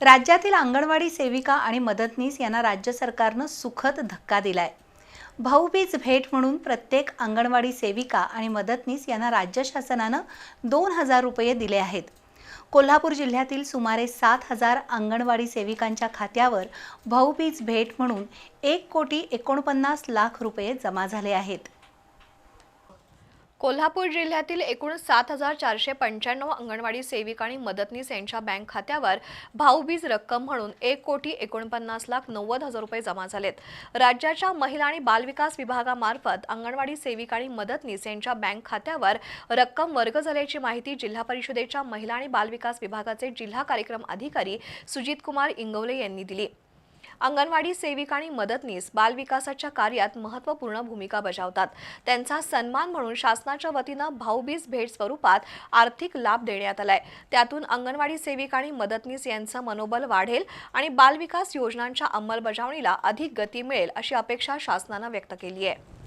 राज्यातील अंगणवाडी सेविका आणि मदतनीस यांना राज्य सरकारनं सुखद धक्का दिलाय. भाऊबीज भेट म्हणून प्रत्येक अंगणवाडी सेविका आणि मदतनीस यांना राज्य शासनानं दोन हजार रुपये दिले आहेत. कोल्हापूर जिल्ह्यातील सुमारे सात हजार अंगणवाडी सेविकांच्या खात्यावर भाऊबीज भेट म्हणून एक कोटी एकोणपन्नास लाख रुपये जमा झाले आहेत. कोल्हापूर जिल्ह्यातील एकूण सात हजार चारशे पंच्याण्णव अंगणवाडी सेविका आणि मदतनीस यांच्या बँक खात्यावर भाऊबीज रक्कम म्हणून एक कोटी एकोणपन्नास लाख नव्वद हजार रुपये जमा झालेत. राज्याच्या महिला आणि बालविकास विभागामार्फत अंगणवाडी सेविका आणि मदतनीस यांच्या बँक खात्यावर रक्कम वर्ग झाल्याची माहिती जिल्हा परिषदेच्या महिला आणि बालविकास विभागाचे जिल्हा कार्यक्रम अधिकारी सुजित कुमार इंगवले यांनी दिली. अंगणवाडी सेविका आणि मदतनीस बालविकासाच्या कार्यात महत्त्वपूर्ण भूमिका बजावतात. त्यांचा सन्मान म्हणून शासनाच्या वतीनं भाऊबीज भेट स्वरूपात आर्थिक लाभ देण्यात आलाय. त्यातून अंगणवाडी सेविका आणि मदतनीस यांचं मनोबल वाढेल आणि बालविकास योजनांच्या अंमलबजावणीला अधिक गती मिळेल अशी अपेक्षा शासनानं व्यक्त केली आहे.